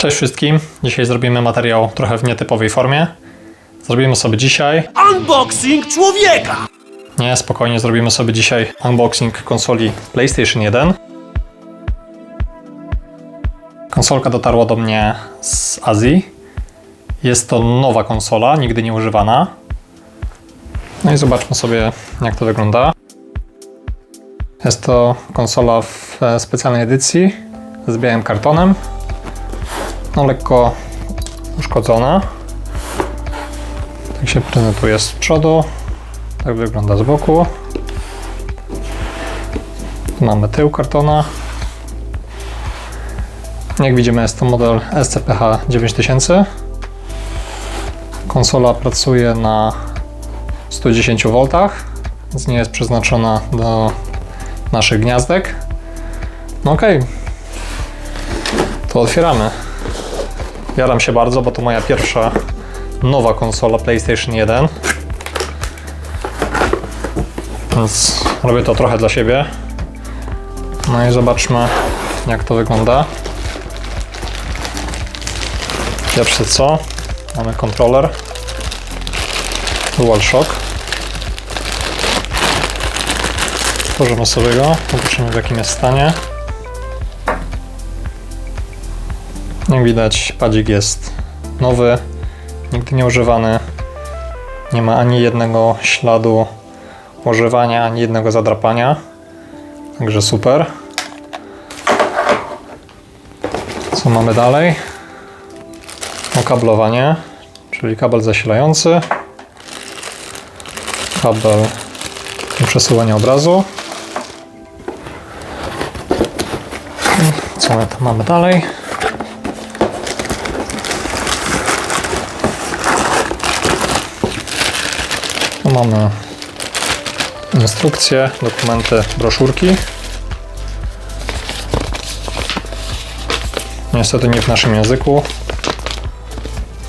Cześć wszystkim. Dzisiaj zrobimy materiał trochę w nietypowej formie. Zrobimy sobie dzisiaj. Unboxing człowieka! Nie, spokojnie, zrobimy sobie dzisiaj unboxing konsoli PlayStation 1. Konsolka dotarła do mnie z Azji. Jest to nowa konsola, nigdy nie używana. No i zobaczmy sobie, jak to wygląda. Jest to konsola w e, specjalnej edycji z białym kartonem. No lekko uszkodzona. Tak się prezentuje z przodu. Tak wygląda z boku. Tu mamy tył kartona. Jak widzimy jest to model SCPH 9000. Konsola pracuje na 110 V, więc nie jest przeznaczona do naszych gniazdek. No okej. To otwieramy. Jaram się bardzo, bo to moja pierwsza nowa konsola PlayStation 1. Więc robię to trochę dla siebie. No i zobaczmy, jak to wygląda. Pierwsze co? Mamy kontroler. DualShock. Otworzymy sobie go, zobaczymy w jakim jest stanie. Jak widać, padzik jest nowy, nigdy nie używany. Nie ma ani jednego śladu używania, ani jednego zadrapania. Także super. Co mamy dalej? Okablowanie, czyli kabel zasilający, kabel do przesyłania obrazu. Co my tam mamy dalej? Mamy instrukcje, dokumenty, broszurki. Niestety nie w naszym języku.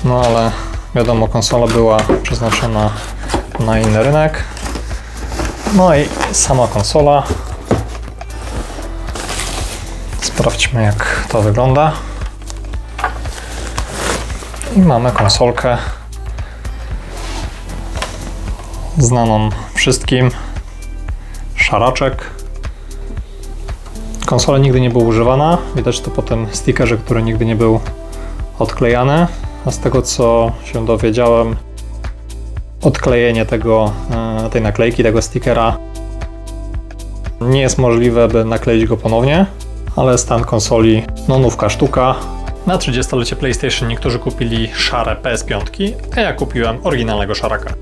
No ale wiadomo, konsola była przeznaczona na inny rynek. No i sama konsola. Sprawdźmy jak to wygląda. I mamy konsolkę znaną wszystkim. Szaraczek. Konsola nigdy nie była używana. Widać to po tym stickerze, który nigdy nie był odklejany. A z tego co się dowiedziałem, odklejenie tego, e, tej naklejki, tego stickera nie jest możliwe, by nakleić go ponownie, ale stan konsoli, no nówka sztuka. Na 30-lecie PlayStation niektórzy kupili szare PS5, a ja kupiłem oryginalnego szaraka.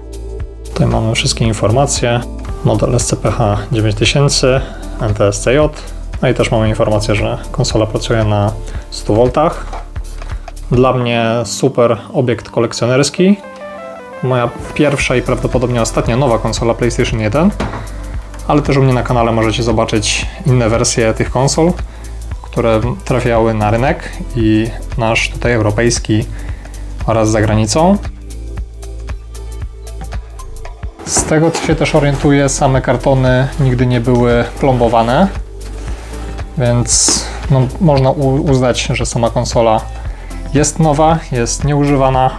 Tutaj mamy wszystkie informacje. Model SCPH 9000, NTSCJ. No i też mamy informację, że konsola pracuje na 100 V. Dla mnie super obiekt kolekcjonerski. Moja pierwsza i prawdopodobnie ostatnia nowa konsola PlayStation 1. Ale też u mnie na kanale możecie zobaczyć inne wersje tych konsol, które trafiały na rynek i nasz tutaj europejski oraz za granicą. Z tego co się też orientuję, same kartony nigdy nie były plombowane, więc no, można uznać, że sama konsola jest nowa, jest nieużywana.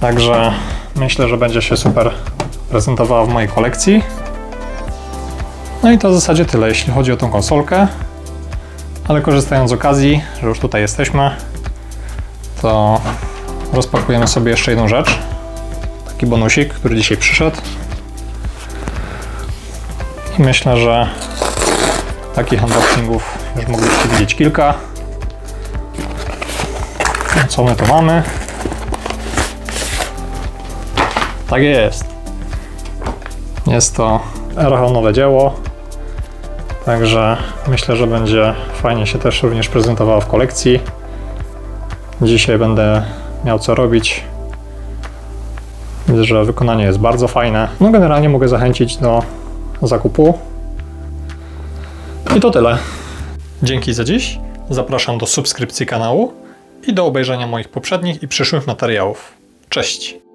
Także myślę, że będzie się super prezentowała w mojej kolekcji. No i to w zasadzie tyle, jeśli chodzi o tą konsolkę. Ale korzystając z okazji, że już tutaj jesteśmy, to rozpakujemy sobie jeszcze jedną rzecz taki bonusik, który dzisiaj przyszedł. I myślę, że takich unboxingów już mogliście widzieć kilka. No, Co my tu mamy? Tak jest. Jest to erachonowe dzieło. Także myślę, że będzie fajnie się też również prezentowało w kolekcji. Dzisiaj będę miał co robić. Widzę, że wykonanie jest bardzo fajne. No generalnie mogę zachęcić do zakupu. I to tyle. Dzięki za dziś. Zapraszam do subskrypcji kanału i do obejrzenia moich poprzednich i przyszłych materiałów. Cześć!